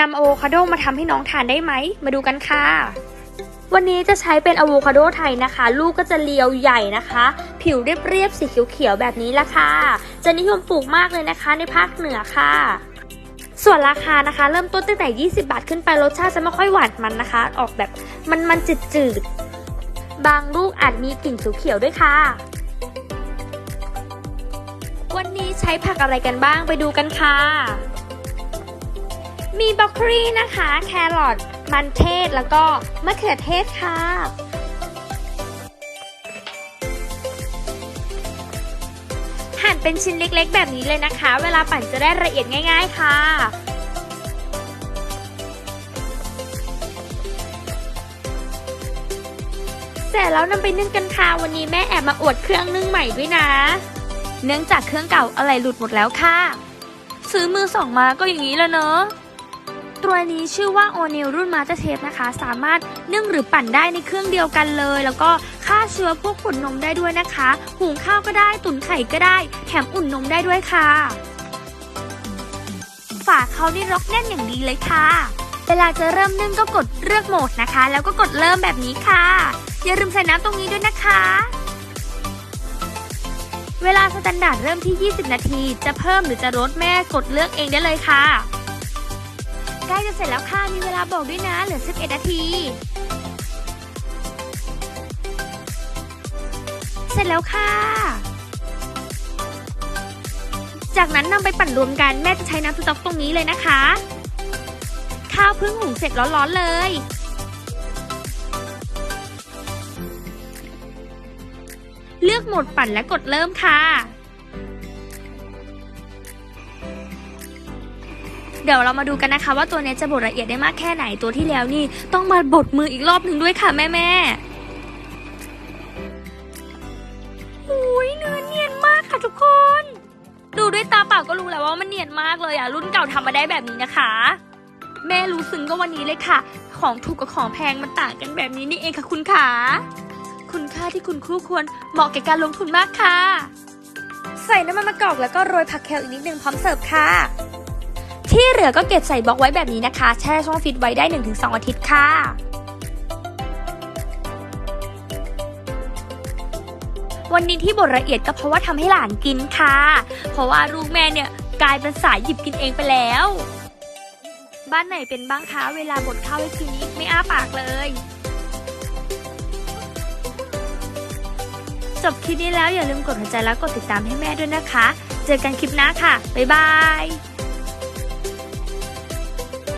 นำอะโวคาโดมาทำให้น้องทานได้ไหม มาดูกันค่ะ วันนี้จะใช้เป็นอะโวคาโดไทยนะคะ ลูกก็จะเรียวใหญ่นะคะ ผิวเรียบๆสีเขียวๆแบบนี้ละค่ะ จะนิยมปลูกมากเลยนะคะ ในภาคเหนือค่ะส่วนราคานะคะ เริ่มต้นตั้งแต่ 20 บาทขึ้นไปรสชาติจะไม่ค่อยหวานมันนะคะ ออกแบบมันมันๆจืดๆบางลูกอาจมีกลิ่นเขียวด้วยค่ะ วันนี้ใช้ผักอะไรกันบ้างไปดูกันค่ะ มีบรอกโคลีนะคะ แครอทมันเทศแล้วก็มะเขือเทศค่ะ หั่นเป็นชิ้นเล็กๆ แบบนี้เลยนะคะ เวลาปั่นจะได้ละเอียดง่าย ๆ ค่ะเสร็จแล้วนำไปนึ่งกันค่ะ วันนี้แม่แอบมาอวดเครื่องนึ่งใหม่ด้วยนะ เนื่องจากเครื่องเก่าอะไรหลุดหมดแล้วค่ะ ซื้อมือสองมาก็อย่างนี้แล้วเนอะ ตัวนี้ชื่อว่าโอเนลรุ่นมาสเตอร์เทปนะคะ สามารถนึ่งหรือปั่นได้ในเครื่องเดียวกันเลย แล้วก็ฆ่าเชื้อพวกขุ่นนมได้ด้วยนะคะ หุงข้าวก็ได้ตุ๋นไข่ก็ได้ แถมอุ่นนมได้ด้วยค่ะ ฝาเขานี่ล็อกแน่นอย่างดีเลยค่ะ เวลาจะเริ่มนึ่งก็กดเลือกโหมดนะคะ แล้วก็กดเริ่มแบบนี้ค่ะ อย่าลืมใส่น้ำตรงนี้ด้วยนะคะเวลาสแตนดาร์ดเริ่มที่ 20 นาที จะเพิ่มหรือจะลดแม่กดเลือกเองได้เลยค่ะ ใกล้จะเสร็จแล้วค่ะ มีเวลาบอกด้วยนะ เหลือ 11 นาที เสร็จแล้วค่ะ จากนั้นนำไปปั่นรวมกัน แม่จะใช้น้ำสต๊อกตรงนี้เลยนะคะ ข้าวเพิ่งหุงเสร็จร้อนๆเลยเลือกโหมดปั่นและกดเริ่มค่ะ เดี๋ยวเรามาดูกันนะคะ ว่าตัวนี้จะบดละเอียดได้มากแค่ไหนตัวที่แล้วนี่ ต้องมาบดมืออีกรอบหนึ่งด้วยค่ะแม่แม่ๆอุ้ยเนื้อเนียนมากค่ะทุกคน ดูด้วยตาเปล่าก็รู้แล้วว่ามันเนียนมากเลยอะรุ่นเก่าทำมาได้แบบนี้นะคะ แม่รู้ซึ้งก็วันนี้เลยค่ะ ของถูกกับของแพงมันต่างกันแบบนี้นี่เองค่ะคุณขาคุณค่าที่คุณคู่ควรเหมาะแก่การลงทุนมากค่ะ ใส่น้ำมันมะกอกแล้วก็โรยผักแคลอีกนิดนึงพร้อมเสิร์ฟค่ะ ที่เหลือก็เก็บใส่บล็อกไว้แบบนี้นะคะ แช่ช่องฟิตไว้ได้ 1-2 อาทิตย์ค่ะวันนี้ที่บดละเอียดก็เพราะว่าทำให้หลานกินค่ะ เพราะว่าลูกแม่เนี่ยกลายเป็นสายหยิบกินเองไปแล้ว บ้านไหนเป็นบ้างคะ เวลาบดข้าวให้กินนี้ไม่อ้าปากเลย จบคลิปนี้แล้วอย่าลืมกดหัวใจแล้วกดติดตามให้แม่ด้วยนะคะ เจอกันคลิปหน้าค่ะ บ๊ายบาย